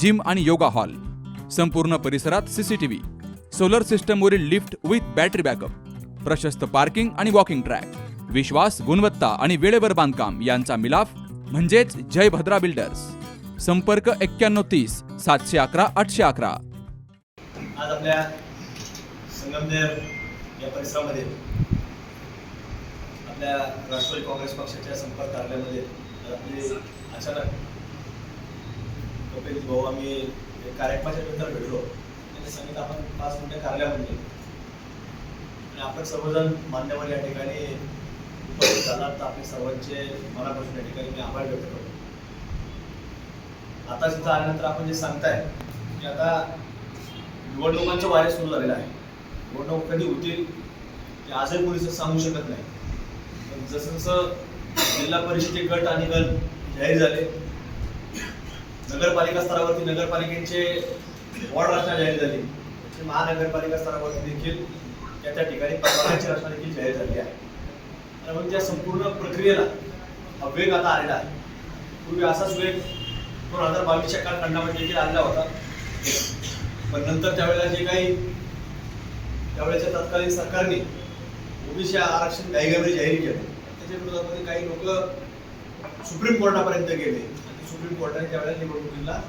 Gym आणि yoga hall. संपूर्ण परिसरात सीसीटीव्ही सोलर सिस्टमवरील लिफ्ट विथ बॅटरी बॅकअप. प्रशस्त पार्किंग आणि वॉकिंग ट्रॅक. विश्वास गुणवत्ता आणि वेळेवर बांधकाम यांचा मिलाफ म्हणजेच जय भद्रा बिल्डर्स. संपर्क एक्क्याण्णव तीस सातशे अकरा आठशे अकरा. आज आपल्या संगमनेर या परिसरामध्ये आपल्या राष्ट्रवादी काँग्रेस पक्षाच्या संपर्क कार्यालयामध्ये अचानक कपिल भाऊ आम्ही कार्यक्रमाच्या नंतर भेटलो त्यांनी सांगितलं आपण पाच मिनिटं कार्यालयामध्ये म्हणजे. आणि आपण सर्वजण मान्यवर या ठिकाणी उपस्थित झालात तर आपले सर्वांचे मनापासून या ठिकाणी मी आभार व्यक्त करतो. आता तिथं आल्यानंतर आपण जे सांगताय की आता निवडणुकांचं वारे सुरू झालेलं आहे. निवडणूक कधी होतील ते आजही पोलीस सांगू शकत नाही. पण जसं जसं जिल्हा परिषदे गट आणि गण जाहीर झाले नगरपालिका स्तरावरती नगरपालिकेचे वॉर्ड रचना जाहीर झाली. महानगरपालिका स्तरावरती देखील त्या त्या ठिकाणी परवान्याची रचना देखील जाहीर झाली आहे. आणि मग त्या संपूर्ण प्रक्रियेला हा वेग आता आलेला आहे. पूर्वी असाच वेग दोन हजार बावीसच्या कालखंडामध्ये देखील आलेला होता. पण नंतर त्यावेळेला जे काही त्यावेळेच्या तत्कालीन सरकारने ओबीसी आरक्षण घाईघाईमध्ये जाहीर केलं. त्याच्या विरोधामध्ये काही लोक सुप्रीम कोर्टापर्यंत गेले. सुप्रीम कोर्टाने त्यावेळेला निवडणुकीला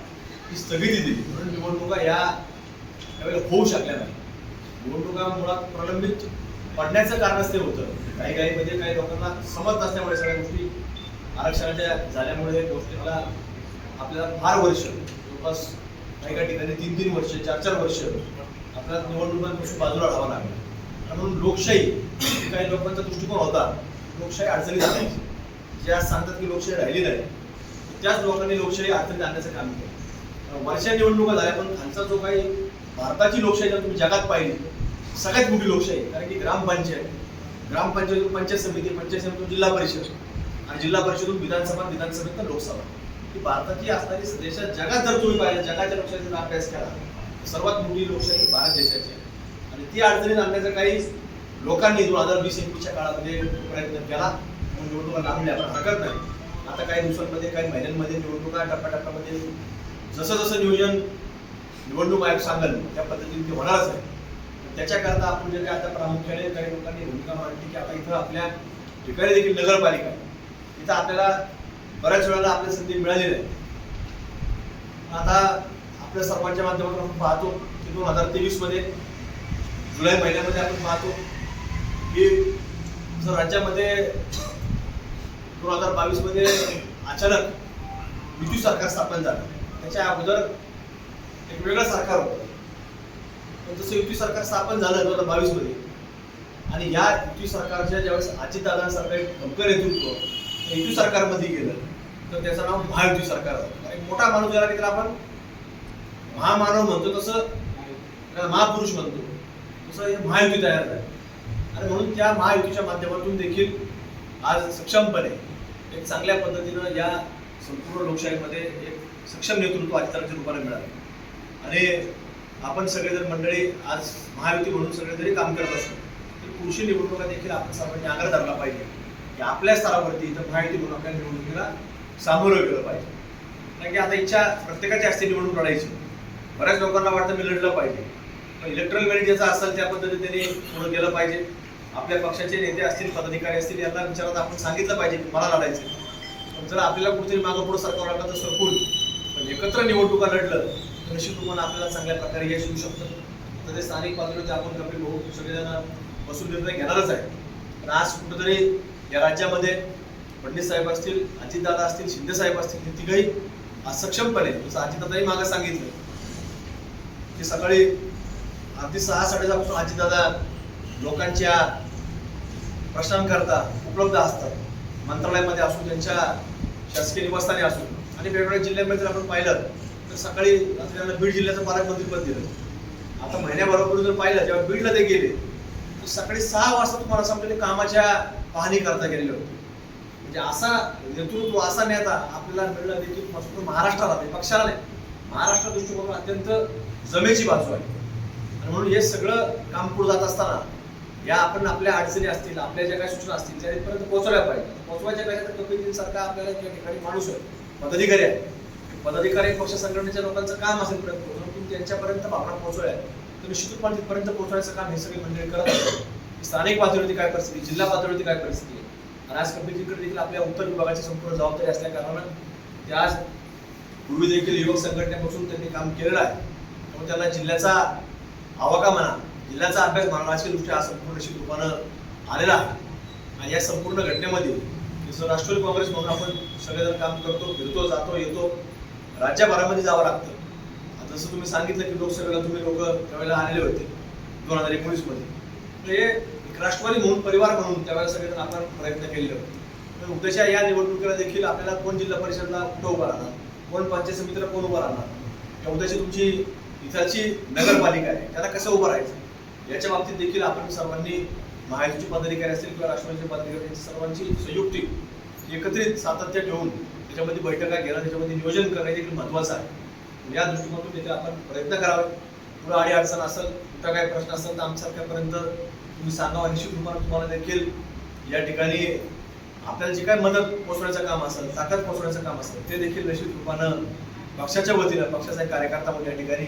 ती स्थगिती दिली म्हणून निवडणुका या त्यावेळेला होऊ शकल्या नाही निवडणुका मुळात प्रलंबित पडण्याचं कारणच ते होतं. काही काही म्हणजे काही लोकांना समज नसल्यामुळे सगळ्या गोष्टी आरक्षणाच्या झाल्यामुळे गोष्टीला आपल्याला फार वर्ष जवळपास काही काही ठिकाणी तीन तीन वर्ष चार चार वर्ष आपल्याला निवडणुकांपासून बाजूला राहावं लागलं. म्हणून लोकशाही काही लोकांचा दृष्टिकोन होता. लोकशाही अडचणीत आणायची. जे आज सांगतात की लोकशाही राहिली नाही त्याच लोकांनी लोकशाही अडचणीत आणण्याचं काम केलं. वर्षा निवडणुका झाल्या पण खालचा जो काही भारताची लोकशाही जर तुम्ही जगात पाहिली. सगळ्यात मोठी लोकशाही कारण की ग्रामपंचायत. ग्रामपंचायत म्हणजे पंचायत समिती पंचायत समितीतून म्हणजे जिल्हा परिषद. आणि जिल्हा परिषदेतून विधानसभा विधानसभेतून लोकसभा. ही भारताची असणारी देशात जगात जर तुम्ही पाहिलं जगाच्या लोकशाहीचा अभ्यास केला सर्वात मोठी लोकशाही भारत देशाची आहे. आणि ती अडचणीत आणण्याचा काही लोकांनी दोन हजार वीस एकवीसच्या काळामध्ये प्रयत्न केला म्हणून निवडणुका लांबल्या पण हरकत नाही. आता काही दिवसांमध्ये काही महिन्यांमध्ये निवडणुका टप्प्याटप्प्यामध्ये जसं जसं नियोजन निवडणूक आयोग सांगेल त्या पद्धतीने ते होणारच आहे त्याच्याकरता आपण जे काही आता प्रामुख्याने काही लोकांनी भूमिका मांडली की आता इथं आपल्या ठिकाणी देखील नगरपालिका आहे. इथं आपल्याला बऱ्याच वेळेला आपल्या संधी मिळाली नाही आता आपल्या सर्वांच्या माध्यमातून आपण पाहतो की दोन हजार तेवीसमध्ये जुलै महिन्यामध्ये आपण पाहतो की राज्यामध्ये दोन हजार बावीसमध्ये अचानक युती सरकार स्थापन झालं. त्याच्या अगोदर एक वेगळं सरकार होतं. पण जसं युती सरकार स्थापन झालं दोन हजार बावीसमध्ये. आणि या युती सरकारच्या ज्यावेळेस अजितदादांसारखं एक खमकर नेतृत्व युती सरकारमध्ये गेलं तर त्याचं नाव महायुती सरकार झालं मोठा माणूस ज्याला की त्याला आपण? महामानव म्हणतो तसं त्याला महापुरुष म्हणतो. तसं हे महायुती तयार झाली. आणि म्हणून त्या महायुतीच्या माध्यमातून देखील आज सक्षमपणे एक चांगल्या पद्धतीनं या संपूर्ण लोकशाहीमध्ये एक सक्षम नेतृत्व आजकालच्या रूपाने मिळालं. आणि आपण सगळे जर मंडळी आज महायुती म्हणून सगळे जरी काम करत असतो तर कृषी निवडणुका देखील आपण सर्वांनी आग्रह धरला पाहिजे. की आपल्या स्तरावरती इथं महायुती म्हणून आपल्या निवडणुकीला सामोरं गेलं पाहिजे. कारण की आता इच्छा प्रत्येकाची असते निवडणूक लढायची. बऱ्याच लोकांना वाटतं मी लढलं पाहिजे. पण इलेक्ट्रल मेरिट ज्याचा असेल त्या पद्धतीने त्यांनी पुढे गेलं पाहिजे. आपल्या पक्षाचे नेते असतील पदाधिकारी असतील यांना विचारात आपण सांगितलं पाहिजे की मला लढायचं पण जर आपल्याला कुठेतरी मागं पुढं सरकार लागलं तर सरकून पण एकत्र निवडणुका लढलं तर निश्चित तुम्हाला आपल्याला चांगल्या प्रकारे यश येऊ शकतं. तर ते स्थानिक पातळीवरती आपण कपिल भाऊ सगळेजण बसून निर्णय घेणारच आहे पण आज कुठेतरी या राज्यामध्ये फडणवीस साहेब असतील अजितदादा असतील शिंदे साहेब असतील हे तिघही असक्षमपणे जसं अजितदादाही मागं सांगितलं की सकाळी अगदी सहा साडेसहापासून अजितदादा लोकांच्या प्रश्नांकरता उपलब्ध असतात. मंत्रालयामध्ये असून त्यांच्या शासकीय निवासस्थानी असून आणि वेगवेगळ्या जिल्ह्यांमध्ये जर आपण पाहिलं तर सकाळी त्यांना बीड जिल्ह्याचं पालकमंत्रीपद दिलं. आता महिन्याभरापूर्वी जर पाहिलं जेव्हा बीडला ते गेले तर सकाळी सहा वाजता तुम्हाला सांगतो कामाच्या पाहणी करता गेलेले होते. म्हणजे असा नेतृत्व असा नेता आपल्याला मिळणं नेतृत्व फक्त महाराष्ट्राला नाही पक्षाला नाही. महाराष्ट्र दृष्टिकोन अत्यंत जमेची बाजू आहे. आणि म्हणून हे सगळं काम पुढे जात असताना या आपण आपल्या अडचणी असतील आपल्या ज्या काही सूचना असतील त्या तिथपर्यंत पोहोचवल्या पाहिजे पोहोचवायच्या पाहिजे तर कपिलजींसारखा आपल्याला त्या ठिकाणी माणूस आहे पदाधिकारी आहे पदाधिकारी पक्ष संघटनेच्या लोकांचं काम असेल पर्यंत पोहोचवणं तुम्ही त्यांच्यापर्यंत भावना पोहोचवल्या तर निश्चितपणे तिथपर्यंत पोहोचवायचं काम हे सगळे मंडळी करत असतात स्थानिक पातळीवरती काय परिस्थिती जिल्हा पातळीवरती काय परिस्थिती आहे? आणि आज कपिलजीकडे देखील आपल्या उत्तर विभागाची संपूर्ण जबाबदारी असल्या कारणानं ते आज पूर्वी देखील युवक संघटनेपासून त्यांनी काम केलेलं आहे. त्यामुळे त्यांना जिल्ह्याचा आवाका म्हणा जिल्ह्याचा अभ्यास म्हणा राजकीय हा संपूर्ण निश्चित रूपानं आलेला आहे. आणि या संपूर्ण घटनेमध्ये जसं राष्ट्रवादी काँग्रेस म्हणून आपण सगळेजण काम करतो फिरतो जातो येतो. राज्यभरामध्ये जावं लागतं. जसं तुम्ही सांगितलं की लोकसभेला तुम्ही लोक त्यावेळेला आलेले होते दोन हजार एकोणीसमध्ये हे एक राष्ट्रवादी म्हणून परिवार म्हणून त्यावेळेला सगळेजण आपण प्रयत्न केलेले होते. तर उद्याच्या या निवडणुकीला देखील आपल्याला कोण जिल्हा परिषदला कुठं उभं राहणार? कोण पंचायत समितीला कोण उभं राहणार? या उद्याची तुमची इथाची नगरपालिका आहे त्याला कसं उभं राहायचं? याच्या बाबतीत देखील आपण सर्वांनी महायुतीचे पदाधिकारी असतील किंवा राष्ट्रवादीचे पदाधिकारी सर्वांची संयुक्ती एकत्रित सातत्य ठेवून त्याच्यामध्ये बैठका घेणं त्याच्यामध्ये नियोजन करणं देखील महत्त्वाचं आहे. या दृष्टिकोनातून देखील आपण प्रयत्न करावे. पुढे अडी अडचण असेल कुठं काही प्रश्न असेल तर आमच्यासारख्यापर्यंत तुम्ही सांगावं निश्चित रूपाने तुम्हाला देखील या ठिकाणी आपल्याला जे काय मदत पोचवण्याचं काम असेल ताकद पोचवण्याचं काम असेल ते देखील निश्चित रूपानं पक्षाच्या वतीनं पक्षाचा कार्यकर्ता म्हणून या ठिकाणी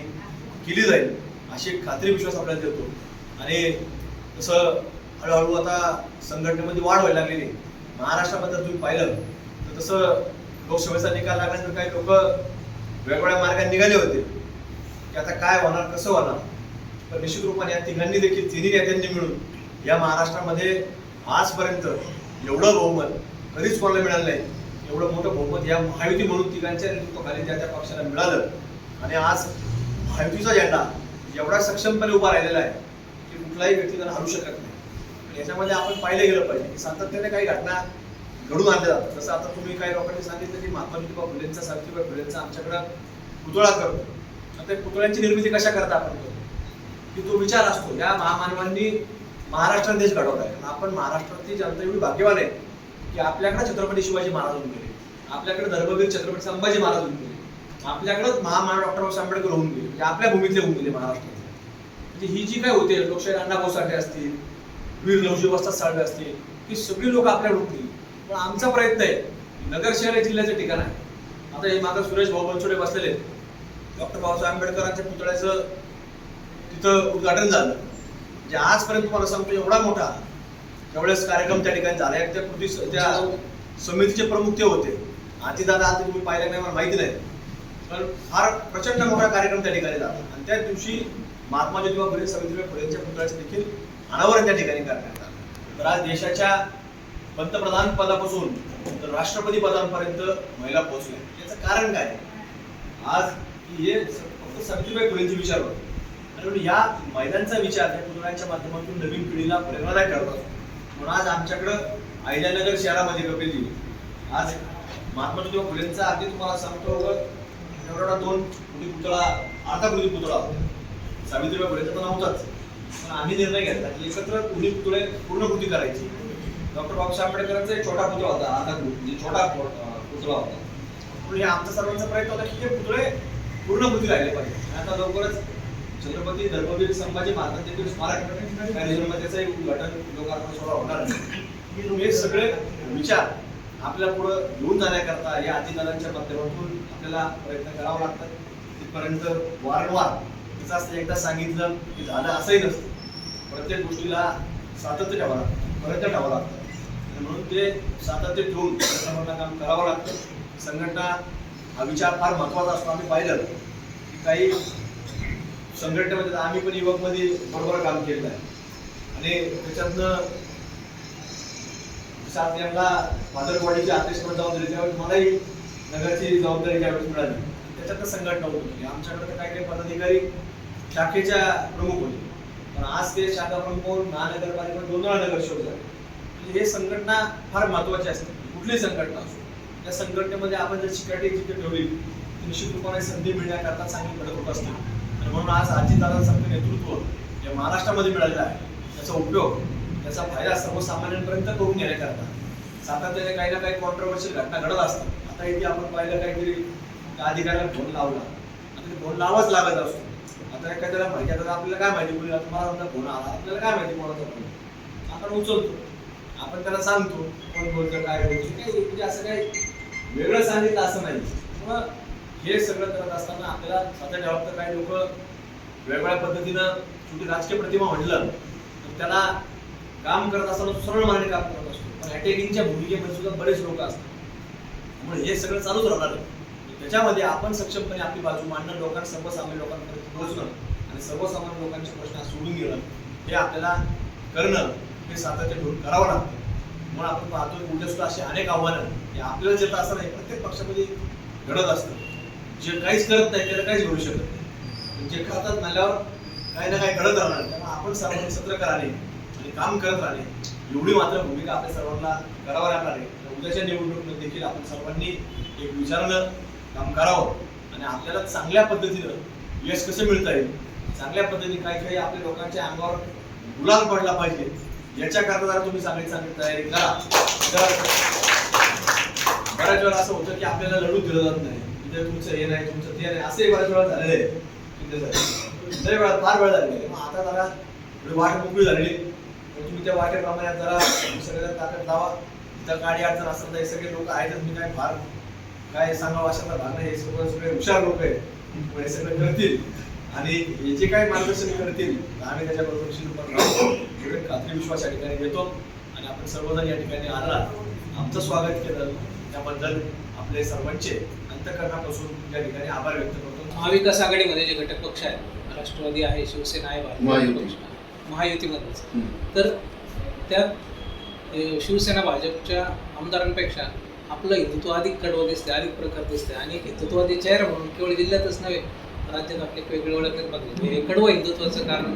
केली जाईल. अशी एक खात्री विश्वास आपल्याला देतो. आणि तसं हळूहळू आता संघटनेमध्ये वाढ व्हायला लागलेली महाराष्ट्रामध्ये जर तुम्ही पाहिलं तर तसं लोकसभेचा निकाल लागल्यानंतर काही लोक वेगवेगळ्या मार्गाने निघाले होते. की आता काय होणार कसं होणार? पण निश्चित रूपाने या तिघांनी देखील तिन्ही नेत्यांनी मिळून या महाराष्ट्रामध्ये आजपर्यंत एवढं बहुमत कधीच कोणाला मिळालं नाही. एवढं मोठं बहुमत या महायुती म्हणून तिघांच्या नेतृत्वाखाली त्या त्या पक्षाला मिळालं. आणि आज महायुतीचा झेंडा एवढा सक्षमपणे उभा राहिलेला आहे की कुठलाही व्यक्ती त्यांना हरू शकत नाही. आणि याच्यामध्ये आपण पाहिलं गेलं पाहिजे की सातत्याने काही घटना घडून आणल्या जातात. जसं आता तुम्ही काही लोकांनी सांगितलं की महात्मा ज्योतिबा फुलेंचा सावित्रीबाई फुलेंचा आमच्याकडं पुतळा करतो. आता त्या पुतळ्यांची निर्मिती कशा करता आपण करतो? की तो विचार असतो या महामानवांनी महाराष्ट्रात देश घडवला आहे. आपण महाराष्ट्रातली जनता एवढी भाग्यवान आहे की आपल्याकडे छत्रपती शिवाजी महाराज होऊन गेले. आपल्याकडे धर्मवीर छत्रपती संभाजी महाराज होऊन गेले. आपल्याकडंच महामानव डॉक्टर बाबासाहेब आंबेडकर होऊन गेले. म्हणजे आपल्या भूमीतले होऊन गेले महाराष्ट्रात. म्हणजे ही जी काय होते लोकशाही अण्णाभाऊ साठे असतील वीर लवजी वस्ताद साळवे असतील ही सगळी लोक आपल्या होतील पण आमचा प्रयत्न आहे नगर शहर हे जिल्ह्याचं ठिकाण आहे. आता हे माता सुरेश भाऊ बनसोडे बसलेले डॉक्टर बाबासाहेब आंबेडकरांच्या पुतळ्याचं तिथं उद्घाटन झालं. म्हणजे आजपर्यंत तुम्हाला सांगतो एवढा मोठा एवढेच कार्यक्रम त्या ठिकाणी झाला एक त्या कृती त्या समितीचे प्रमुख ते होते. आधी दादा आता तुम्ही पाहिलं नाही मला माहिती नाही. पण फार प्रचंड मोठा कार्यक्रम त्या ठिकाणी झाला. आणि त्या दिवशी महात्मा ज्योतिबा फुले सावित्रीबाई फुलेंच्या पुतळ्याचं देखील अनावरण त्या ठिकाणी करण्यात आलं. तर आज देशाच्या पंतप्रधान पदापासून तर राष्ट्रपती पदांपर्यंत महिला पोहोचल्या. याचं कारण काय? आज हे फक्त सावित्रीबाई फुलेंचे विचार होते. आणि या महिलांचा विचार या पुतळ्यांच्या माध्यमातून नवीन पिढीला प्रेरणादायक ठरत असतो. म्हणून आज आमच्याकडं अहिल्यानगर शहरामध्ये कपिलजी आज महात्मा ज्योतिबा फुलेंचा आधी तुम्हाला सांगतो एवढा दोन कोटी पुतळा अर्धा कोटी पुतळा होता. सावित्रीबाई फुलेंचा तर नव्हताच पण आम्ही निर्णय घेतला की एकत्र कोणी पुतळे पूर्ण कृती करायची. डॉक्टर बाबासाहेब आंबेडकरांचा एक छोटा पुतळा होता अर्धा कोटी म्हणजे छोटा पुतळा होता. पण हे आमचा सर्वांचा प्रयत्न होता की हे पुतळे पूर्ण कृती राहिले पाहिजे. आता लवकरच छत्रपती धर्मवीर संभाजी महाराज देखील स्मारक कार्यक्रमात त्याचं एक उद्घाटन लोकार्पण सोहळा होणार आहे. हे सगळे विचार आपल्या पुढं घेऊन जाण्याकरता या अधिकारांच्या माध्यमातून आपल्याला प्रयत्न करावा लागतात. तिथपर्यंत वारंवार तिचं असं एकदा सांगितलं की झालं असंही नसतं. प्रत्येक गोष्टीला सातत्य ठेवावं लागतं. प्रयत्न ठेवावं लागतं. आणि म्हणून ते सातत्य ठेवून संघटना काम करावं लागतं. संघटना हा विचार फार महत्त्वाचा असतो. आम्ही पाहिलं की काही संघटनेमध्ये तर आम्ही पण युवकमध्ये बरोबर काम केलेलं आहे. आणि त्याच्यातनं सात यांना मादरवाडीच्या अध्यक्षपद जाऊन दिली. त्यावेळी मलाही नगरची जबाबदारी त्यावेळेस मिळाली. त्याच्यातनं संघटना होती म्हणजे आमच्याकडे काही काही पदाधिकारी शाखेच्या प्रमुख होते. पण आज ते शाखा प्रमुख होऊन महानगरपालिका दोन वेळा नगरसेवक झाले हे संघटना फार महत्वाची असते. कुठली संघटना असो त्या संघटनेमध्ये आपण जर शिकाटी जिथे ठेवली निश्चित रूपाने संधी मिळण्याकरता चांगली मदत होत असते. आणि म्हणून आज अजितदादांसारखं नेतृत्व जे महाराष्ट्रामध्ये मिळालेलं आहे. त्याचा उपयोग त्याचा फायदा सर्वसामान्यांपर्यंत करून घेण्याकरता सातत्याने काही ना काही कॉन्ट्रोवर्शियल घटना घडत असतात. आता इथे आपण पाहिलं काहीतरी अधिकाऱ्याला फोन लावला. आता ते फोन लावाच लागत असतो. आता एखाद्याला माहिती आता आपल्याला काय माहिती बोलली आता मला समजा फोन आला आपल्याला काय माहिती कोणाचा फोन आपण उचलतो. आपण त्याला सांगतो कोण बोलतं काय बोलतो? काही म्हणजे असं काही वेगळं सांगितलं असं नाही. मग हे सगळं करत असताना आपल्याला स्वतः ठेवत काही लोक वेगवेगळ्या पद्धतीनं छोटी राजकीय प्रतिमा म्हटलं तर त्याला काम करत असताना तो सरळ मार्गाने काम करत असतो. पण अटॅकिंगच्या भूमिकेमध्ये सुद्धा बरेच लोक असतात. त्यामुळे हे सगळं चालूच राहणार आहे. त्याच्यामध्ये आपण सक्षमपणे आपली बाजू मांडणं लोकांना सर्वसामान्य लोकांपर्यंत पोहोचणं आणि सर्वसामान्य लोकांचे प्रश्न सोडून घेणं हे आपल्याला करणं हे सातत्य ठेवून करावं लागतं. म्हणून आपण पाहतो की उद्या सुद्धा अशी अनेक आव्हानं हे आपल्याला येत असं नाही प्रत्येक पक्षामध्ये घडत असतं. जे काहीच करत नाही त्याला काहीच घडू शकत नाही. जे करतात म्हणल्यावर काही ना काही घडत राहणार त्यामुळे आपण सर्वांनी सत्र करावे. आणि काम करत राहणे. एवढी मात्र भूमिका आपल्या सर्वांना करावं लागणार आहे. तर उद्याच्या निवडणुकीत देखील आपण सर्वांनी एक विचारानं काम करावं. आणि आपल्याला चांगल्या पद्धतीनं यश कसं मिळता येईल? चांगल्या पद्धतीने काही काही आपल्या लोकांच्या अंगावर गुलाल पडला पाहिजे. याच्याकरता जरा तुम्ही चांगली चांगली तयारी करा. तर बऱ्याच वेळा असं होतं की आपल्याला लढू दिलं जात नाही. इथे तुमचं हे नाही तुमचं ते नाही. असंही बऱ्याच वेळा झालेलं आहे. वेळा फार वेळा झालेली आहे. मग आता जरा वाट मोकळी झालेली तुम्ही त्या वाटेप्रमाणे जरा सगळ्या ताकद लावा. तिथं गाडी अडचण असेल तर हे सगळे लोक आहेतच मी काय फार काय सांगावं अशातला भाग नाही. हे सगळं सगळे हुशार लोक आहेत. पण हे सगळं करतील. आणि हे जे काही मार्गदर्शन करतील आम्ही त्याच्याबरोबर निश्चितपणे एवढे खात्री विश्वास या ठिकाणी घेतो. आणि आपण सर्वजण या ठिकाणी आला आमचं स्वागत केलं. त्याबद्दल आपले सर्वांचे अंतकरणापासून या ठिकाणी आभार व्यक्त करतो. महाविकास आघाडीमध्ये जे घटक पक्ष आहेत राष्ट्रवादी आहे शिवसेना आहे भारतीय पक्ष महायुतीमध्येच. तर त्यात शिवसेना भाजपच्या आमदारांपेक्षा आपलं हिंदुत्व अधिक कडवं दिसते अधिक प्रखर दिसते आणि एक हिंदुत्ववादी चेहरा म्हणून केवळ जिल्ह्यातच नव्हे राज्यात आपली वेगळी ओळख निर्माण. हे कडवं हिंदुत्वाचं कारण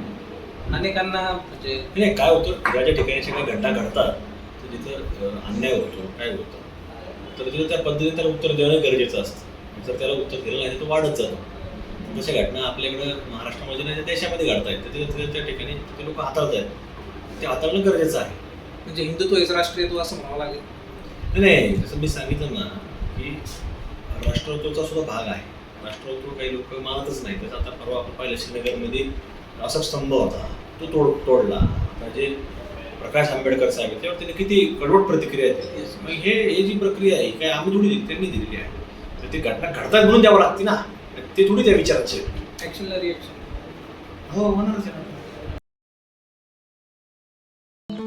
अनेकांना म्हणजे नाही काय होतं ज्या ज्या ठिकाणी सगळ्या घटना घडतात तर जिथं अं, अन्याय होतो काय होतं तर तिथं त्या पद्धतीने त्याला उत्तर देणं गरजेचं असतं. जर त्याला उत्तर दिलं नाही तर वाढत जातो. तशा घटना आपल्याकडं महाराष्ट्रामध्ये नाही देशामध्ये घडत आहेत तिथं तिथं त्या ठिकाणी ते लोक हाताळत आहेत. ते हाताळणं गरजेचं आहे. म्हणजे हिंदुत्व हेच राष्ट्रीयत्व असं म्हणावं लागेल. नाही, जसं मी सांगितलं ना की राष्ट्रत्वाचा सुद्धा भाग आहे. राष्ट्रत्व काही लोक मानतच नाही. तसं आता परवा आपण पाहिलं श्रीनगरमध्ये असा स्तंभ होता. तो तोड तोडला. आता जे प्रकाश आंबेडकर साहेब त्यावर त्यांनी किती कडवट प्रतिक्रिया दिली. मग हे हे जी प्रक्रिया आहे काय आम्ही थोडी दिली त्यांनी दिलेली आहे. तर ती घटना घडतात म्हणून द्यावं लागते ना. ते थोडी त्या विचाराचे आहेत. ऍक्शनला रिएक्शन हो.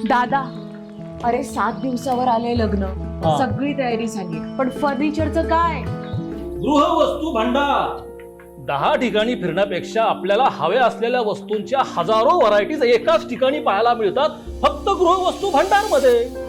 दादा अरे सात दिवसावर आले लग्न. सगळी तयारी झाली. पण फर्निचरचं काय? गृहवस्तू भांडार. दहा ठिकाणी फिरण्यापेक्षा आपल्याला हव्या असलेल्या वस्तूंच्या हजारो व्हरायटीज एकाच ठिकाणी पाहायला मिळतात फक्त गृहवस्तू भांडारमध्ये